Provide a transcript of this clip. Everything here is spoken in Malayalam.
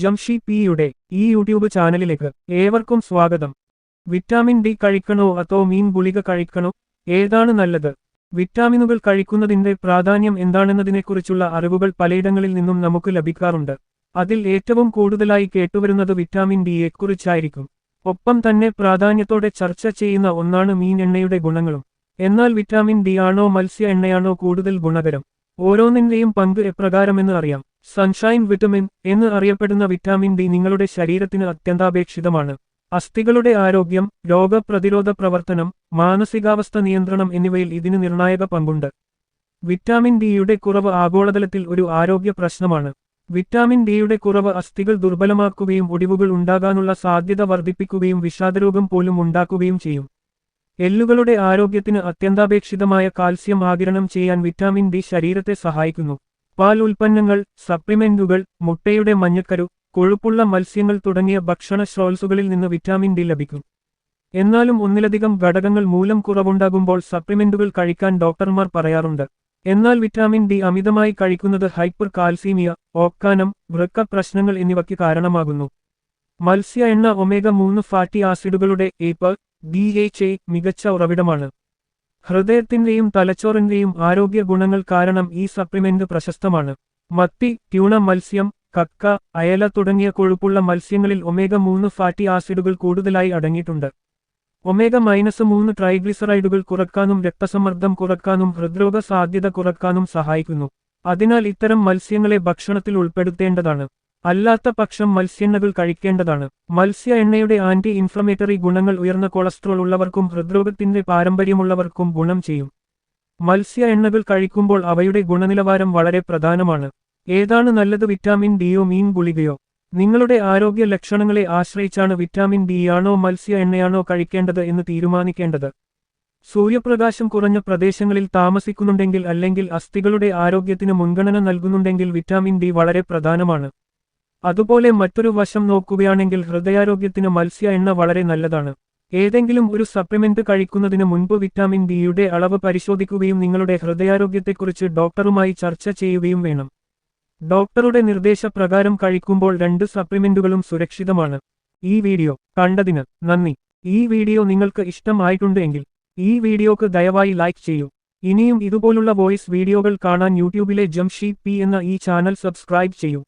ജംഷി പിയുടെ ഈ യൂട്യൂബ് ചാനലിലേക്ക് ഏവർക്കും സ്വാഗതം. വിറ്റാമിൻ ഡി കഴിക്കണോ അതോ മീൻ ഗുളിക കഴിക്കണോ? ഏതാണ് നല്ലത്? വിറ്റാമിനുകൾ കഴിക്കുന്നതിന്റെ പ്രാധാന്യം എന്താണെന്നതിനെക്കുറിച്ചുള്ള അറിവുകൾ പലയിടങ്ങളിൽ നിന്നും നമുക്ക് ലഭിക്കാറുണ്ട്. അതിൽ ഏറ്റവും കൂടുതലായി കേട്ടുവരുന്നത് വിറ്റാമിൻ ഡിയെക്കുറിച്ചായിരിക്കും ഒപ്പം തന്നെ പ്രാധാന്യത്തോടെ ചർച്ച ചെയ്യുന്ന ഒന്നാണ് മീൻ എണ്ണയുടെ ഗുണങ്ങളും. എന്നാൽ വിറ്റാമിൻ ഡി ആണോ മത്സ്യ എണ്ണയാണോ കൂടുതൽ ഗുണകരം? ഓരോന്നിന്റെയും പങ്ക് എപ്രകാരമെന്ന് അറിയാം. സൺഷൈൻ വിറ്റമിൻ എന്ന് അറിയപ്പെടുന്ന വിറ്റാമിൻ ഡി നിങ്ങളുടെ ശരീരത്തിന് അത്യന്താപേക്ഷിതമാണ്. അസ്ഥികളുടെ ആരോഗ്യം രോഗപ്രതിരോധ പ്രവർത്തനം മാനസികാവസ്ഥ നിയന്ത്രണം എന്നിവയിൽ ഇതിന് നിർണായക പങ്കുണ്ട്. വിറ്റാമിൻ ഡിയുടെ കുറവ് ആഗോളതലത്തിൽ ഒരു ആരോഗ്യ പ്രശ്നമാണ്. വിറ്റാമിൻ ഡിയുടെ കുറവ് അസ്ഥികൾ ദുർബലമാക്കുകയും ഒടിവുകൾ ഉണ്ടാകാനുള്ള സാധ്യത വർദ്ധിപ്പിക്കുകയും വിഷാദരോഗം പോലും ഉണ്ടാക്കുകയും ചെയ്യും. എല്ലുകളുടെ ആരോഗ്യത്തിന് അത്യന്താപേക്ഷിതമായ കാൽസ്യം ആകിരണം ചെയ്യാൻ വിറ്റാമിൻ ഡി ശരീരത്തെ സഹായിക്കുന്നു. പാൽ ഉൽപ്പന്നങ്ങൾ സപ്ലിമെന്റുകൾ മുട്ടയുടെ മഞ്ഞക്കരു കൊഴുപ്പുള്ള മത്സ്യങ്ങൾ തുടങ്ങിയ ഭക്ഷണ സ്രോതസ്സുകളിൽ നിന്ന് വിറ്റാമിൻ ഡി ലഭിക്കും. എന്നാലും ഒന്നിലധികം ഘടകങ്ങൾ മൂലം കുറവുണ്ടാകുമ്പോൾ സപ്ലിമെന്റുകൾ കഴിക്കാൻ ഡോക്ടർമാർ പറയാറുണ്ട്. എന്നാൽ വിറ്റാമിൻ ഡി അമിതമായി കഴിക്കുന്നത് ഹൈപ്പർ കാൽസീമിയ ഓക്കാനം വൃക്ക പ്രശ്നങ്ങൾ എന്നിവയ്ക്ക് കാരണമാകുന്നു. മത്സ്യ എണ്ണ ഒമേഗ മൂന്ന് ഫാറ്റി ആസിഡുകളുടെ ഏപ്പ് ഡി എച്ച് എ മികച്ച ഉറവിടമാണ്. ഹൃദയത്തിന്റെയും തലച്ചോറിന്റെയും ആരോഗ്യ ഗുണങ്ങൾ കാരണം ഈ സപ്ലിമെന്റ് പ്രശസ്തമാണ്. മത്തി ട്യൂണ മത്സ്യം കക്ക അയല തുടങ്ങിയ കൊഴുപ്പുള്ള മത്സ്യങ്ങളിൽ ഒമേഗ മൂന്ന് ഫാറ്റി ആസിഡുകൾ കൂടുതലായി അടങ്ങിയിട്ടുണ്ട്. ഒമേഗ മൈനസ് മൂന്ന് ട്രൈഗ്ലിസറൈഡുകൾ കുറക്കാനും രക്തസമ്മർദ്ദം കുറക്കാനും ഹൃദ്രോഗ സാധ്യത കുറക്കാനും സഹായിക്കുന്നു. അതിനാൽ ഇത്തരം മത്സ്യങ്ങളെ ഭക്ഷണത്തിൽ ഉൾപ്പെടുത്തേണ്ടതാണ്. അല്ലാത്ത പക്ഷം മത്സ്യെണ്ണകൾ കഴിക്കേണ്ടതാണ്. മത്സ്യ എണ്ണയുടെ ആന്റി ഇൻഫ്ലമേറ്ററി ഗുണങ്ങൾ ഉയർന്ന കൊളസ്ട്രോൾ ഉള്ളവർക്കും ഹൃദ്രോഗത്തിന്റെ പാരമ്പര്യമുള്ളവർക്കും ഗുണം ചെയ്യും. മത്സ്യ എണ്ണകൾ കഴിക്കുമ്പോൾ അവയുടെ ഗുണനിലവാരം വളരെ പ്രധാനമാണ്. ഏതാണ് നല്ലത് വിറ്റാമിൻ ഡിയോ മീൻ ഗുളികയോ? നിങ്ങളുടെ ആരോഗ്യ ലക്ഷണങ്ങളെ ആശ്രയിച്ചാണ് വിറ്റാമിൻ ഡി ആണോ മത്സ്യ എണ്ണയാണോ കഴിക്കേണ്ടത് എന്ന് തീരുമാനിക്കേണ്ടത്. സൂര്യപ്രകാശം കുറഞ്ഞ പ്രദേശങ്ങളിൽ താമസിക്കുന്നുണ്ടെങ്കിൽ അല്ലെങ്കിൽ അസ്ഥികളുടെ ആരോഗ്യത്തിന് മുൻഗണന നൽകുന്നുണ്ടെങ്കിൽ വിറ്റാമിൻ ഡി വളരെ പ്രധാനമാണ്. അതുപോലെ മറ്റൊരു വശം നോക്കുകയാണെങ്കിൽ ഹൃദയാരോഗ്യത്തിന് മത്സ്യ എണ്ണ വളരെ നല്ലതാണ്. ഏതെങ്കിലും ഒരു സപ്ലിമെന്റ് കഴിക്കുന്നതിന് മുൻപ് വിറ്റാമിൻ ഡിയുടെ അളവ് പരിശോധിക്കുകയും നിങ്ങളുടെ ഹൃദയാരോഗ്യത്തെക്കുറിച്ച് ഡോക്ടറുമായി ചർച്ച ചെയ്യുകയും വേണം. ഡോക്ടറുടെ നിർദ്ദേശപ്രകാരം കഴിക്കുമ്പോൾ രണ്ട് സപ്ലിമെന്റുകളും സുരക്ഷിതമാണ്. ഈ വീഡിയോ കണ്ടതിന് നന്ദി. ഈ വീഡിയോ നിങ്ങൾക്ക് ഇഷ്ടമായിട്ടുണ്ട് എങ്കിൽ ഈ വീഡിയോക്ക് ദയവായി ലൈക്ക് ചെയ്യൂ. ഇനിയും ഇതുപോലുള്ള വോയിസ് വീഡിയോകൾ കാണാൻ യൂട്യൂബിലെ ജംഷി പി എന്ന ഈ ചാനൽ സബ്സ്ക്രൈബ് ചെയ്യൂ.